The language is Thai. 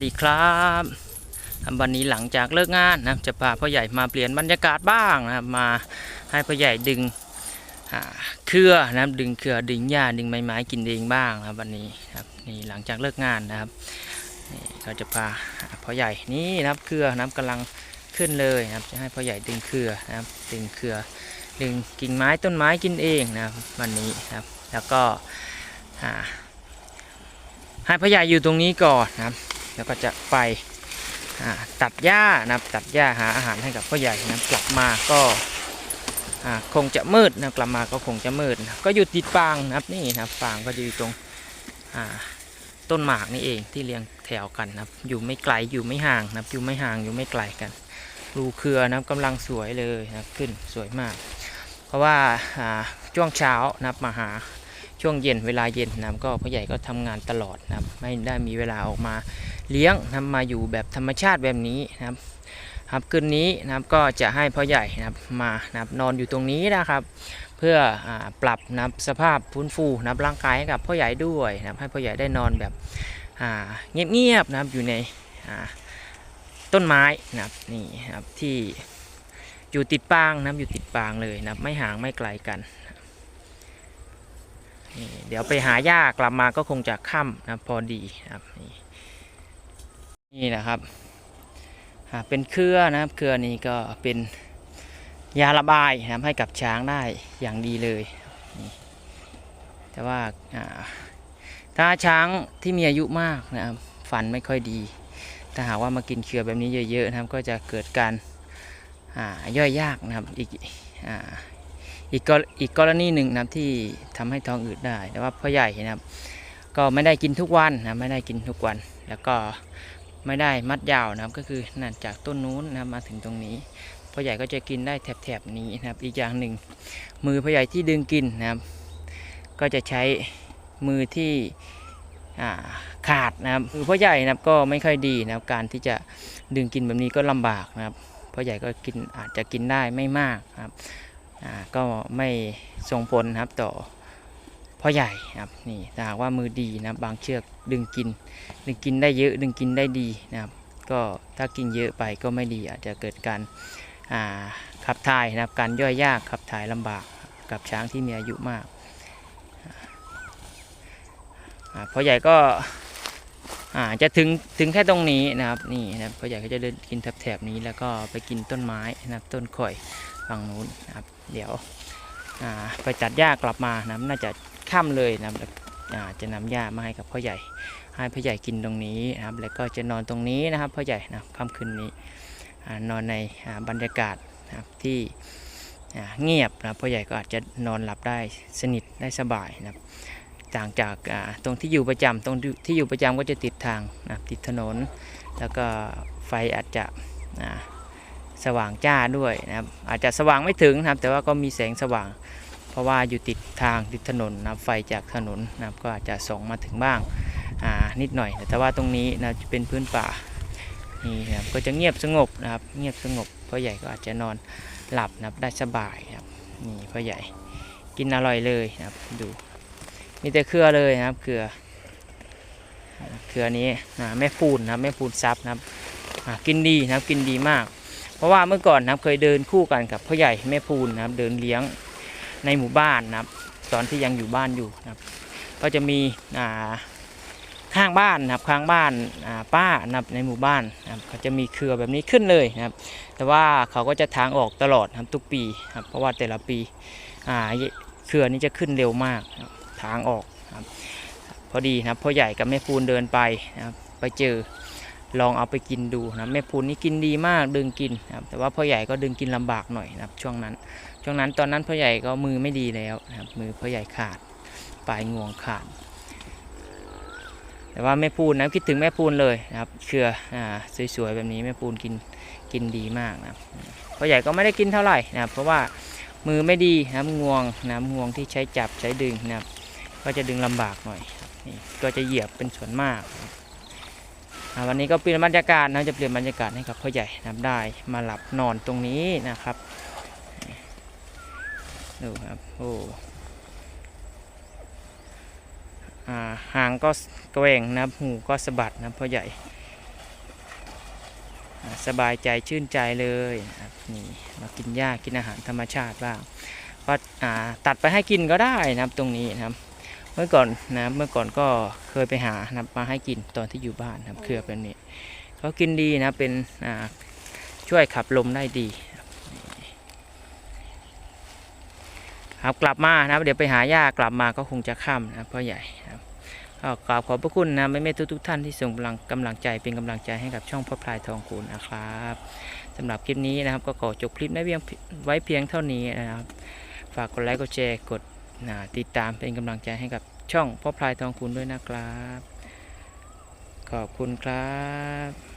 สวัสดีครับวันนี้หลังจากเลิกงานนะจะพาพ่อใหญ่มาเปลี่ยนบรรยากาศบ้างนะครับมาให้พ่อใหญ่ดึงเครือนะครับดึงเครือดึงหญ้าดึงใบไม้กินเองบ้างนะครับวันนี้ครับนี่หลังจากเลิกงานนะครับนี่ก็จะพาพ่อใหญ่นี่นะครับเครือนะครับกำลังขึ้นเลยนะครับจะให้พ่อใหญ่ดึงเครือนะครับดึงเครือดึงกิ่งไม้ต้นไม้กินเองนะครับวันนี้ครับแล้วก็ให้พ่อใหญ่อยู่ตรงนี้ก่อนนะครับ แล้วก็จะไปตัดหญ้านะครับตัดหญ้าหาอาหารให้กับพ่อใหญ่นะกลับมาก็คงจะมืดนะกลับมาก็คงจะมืดนะก็อยู่ติดฟางนะครับนี่นะฟางก็อยู่ตรงต้นหมากนี่เองที่เรียงแถวกันนะครับอยู่ไม่ไกลอยู่ไม่ห่างนะอยู่ไม่ห่างอยู่ไม่ไกลกันรูเครือนะกำลังสวยเลยนะขึ้นสวยมาก เพราะว่าช่วงเช้านะมาหา ช่วงเย็นเวลาเย็นนะครับก็พ่อใหญ่ก็ทำงานตลอดนะครับไม่ได้มีเวลาออกมาเลี้ยงนะมาอยู่แบบธรรมชาติแบบนี้นะครับครับคืนนี้นะครับก็จะให้พ่อใหญ่นะครับมานะครับนอนอยู่ตรงนี้นะครับ เพื่ออปรับนะครับสภาพฟื้นฟูนะครับร่างกายให้กับพ่อใหญ่ด้วยนะครับให้พ่อใหญ่ได้นอนแบบเงียบๆนะครับอยู่ในต้นไม้นะครับนี่นะครับที่อยู่ติดปางนะครับอยู่ติดปางเลยนะครับไม่ห่างไม่ไกลกัน นี่เดี๋ยวไปหาหญ้ากลับมาก็คงจะค่ำนะพอดีนะครับนี่นี่นะครับอ่าเป็นเครือนะครับเครือนี้ก็เป็นยาระบายนะครับให้กับช้างได้อย่างดีเลยแต่ว่าถ้าช้างที่มีอายุมากนะครับฟันไม่ค่อยดี ถ้าหากว่ามากินเครือแบบนี้เยอะๆนะครับก็จะเกิดการย่อยยากนะครับอีก อีกกรอีกกรณีหนึ่งนะครับที่ทำให้ท้องอืดได้ แต่ว่าพ่อใหญ่นะครับ ก็ไม่ได้กินทุกวันนะไม่ได้กินทุกวัน แล้วก็ไม่ได้มัดยาวนะครับ ก็คือนั่นจากต้นนู้นนะมาถึงตรงนี้พ่อใหญ่ก็จะกินได้แถบๆนี้นะครับ อีกอย่างหนึ่งมือพ่อใหญ่ที่ดึงกินนะครับ ก็จะใช้มือที่าขาดนะครับมือพ่อใหญ่นะครับก็ไม่ค่อยดีนะครับการที่จะดึงกินแบบนี้ก็ลำบากนะครับพ่อใหญ่ก็กินอาจจะกินได้ไม่มากนะครับ ก็ไม่ส่งผลนะครับต่อพ่อใหญ่นะครับนี่ถ้าหากว่ามือดีนะบางเชือกดึงกิน ดึงกินได้เยอะดึงกินได้ดีนะครับ ก็ถ้ากินเยอะไปก็ไม่ดีอาจจะเกิดการขับถ่ายนะครับการย่อยยากขับถ่ายลำบากกับช้างที่มีอายุมากพ่อใหญ่ก็จะถึงถึงแค่ตรงนี้นะครับนี่นะครับพ่อใหญ่ก็จะเดินกินแถบๆนี้แล้วก็ไปกินต้นไม้นะครับต้นข่อย ฝั่งนู้นนะครับ เดี๋ยวไปตัดหญ้ากลับมานะน่าจะค่ำเลยนะจะนำหญ้ามาให้กับพ่อใหญ่ ให้พ่อใหญ่กินตรงนี้นะครับ แล้วก็จะนอนตรงนี้นะครับพ่อใหญ่นะค่ำคืนนี้นอนในบรรยากาศนะครับที่เงียบนะพ่อใหญ่ก็อาจจะนอนหลับได้สนิทได้สบายนะครับต่างจากตรงที่อยู่ประจำตรงที่อยู่ประจำก็จะติดทางนะติดถนน แล้วก็ไฟอาจจะ สว่างจ้าด้วยนะครับอาจจะสว่างไม่ถึงนะครับ แต่ว่าก็มีแสงสว่าง เพราะว่าอยู่ติดทางติดถนนนะครับไฟจากถนนนะครับก็อาจจะส่องมาถึงบ้างานิดหน่อย แต่ว่าตรงนี้นะจะเป็นพื้นป่านี่นะครับก็จะเงียบสงบนะครับ เงียบสงบพ่อใหญ่ก็อาจจะนอนหลับนะครับได้สบายครับนี่พ่อใหญ่กินอร่อยเลยนะครับดูมีแต่เครือเลยนะครับเครือเครือนี้อ่าแม่ปูนนะครับแม่ปูนซับนะครับกินดีนะครับกินดีมาก เพราะว่าเมื่อก่อนนะครับเคยเดินคู่กันกับพ่อใหญ่แม่พูนนะครับ เดินเลี้ยงในหมู่บ้านนะครับ ตอนที่ยังอยู่บ้านอยู่นะครับ ก็จะมีอ่าข้างบ้านนะครับข้างบ้านาป้านะครับในหมู่บ้านนะครับเขาจะมีเครือแบบนี้ขึ้นเลยนะครับ แต่ว่าเขาก็จะทางออกตลอดนะครับทุกปีครับเพราะว่าแต่ละปีเครือนี้จะขึ้นเร็วมากทางออกนะครับพอดีนะครับพ่อใหญ่กับแม่พูนเดินไปนะครับไปเจอ ลองเอาไปกินดูนะแม่พูนนี่กินดีมากดึงกินนะครับแต่ว่าพ่อใหญ่ก็ดึงกินลำบากหน่อยนะครับช่วงนั้น ช่วงนั้นตอนนั้นพ่อใหญ่ก็มือไม่ดีแล้วนะครับมือพ่อใหญ่ขาดปลายงวงขาด แต่ว่าแม่พูนนะคิดถึงแม่พูนเลยนะครับเครืออ่าสวยๆแบบนี้แม่พูนกินกินดีมากนะครับพ่อใหญ่ก็ไม่ได้กินเท่าไหร่นะครับเพราะว่ามือไม่ดีนะครับงวงนะงวงที่ใช้จับใช้ดึงนะครับก็จะดึงลำบากหน่อยนี่ก็จะเหยียบเป็นส่วนมาก วันนี้ก็เปลี่ยนบรรยากาศนะจะเปลี่ยนบรรยากาศให้กับพ่อใหญ่นะครับได้มาหลับนอนตรงนี้นะครับดูครับโอ้อ่าหางก็แกว่งนะครับหูก็สะบัดนะพ่อใหญ่ สบายใจชื่นใจเลยนี่มากินหญ้ากินอาหารธรรมชาติบ้างก็ตัดไปให้กินก็ได้นะครับตรงนี้นะครับ มื่อก่อนนะเมื่อก่อนก็เคยไปหานะมาให้กินตอนที่อยู่บ้านนะครับเครือแบบนี้เขากินดีนะเป็นช่วยขับลมได้ดีครับกลับมานะครับเดี๋ยวไปหาหญ้ากลับมาก็คงจะค่ำนะครับพ่อใหญ่นะครับก็กราบขอบพระคุณนะไม่เม่ทุกทุกท่านที่ส่งกำลังกำลังใจเป็นกำลังใจให้กับช่องพ่อพลายทองคูณนะครับสำหรับคลิปนี้นะครับก็ขอจบคลิปไว้เพียงไว้เพียงเท่านี้นะครับ ฝากกดไลค์กดแชร์กด ติดตามเป็นกำลังใจให้กับช่องพ่อพลายทองคุณด้วยนะครับ ขอบคุณครับ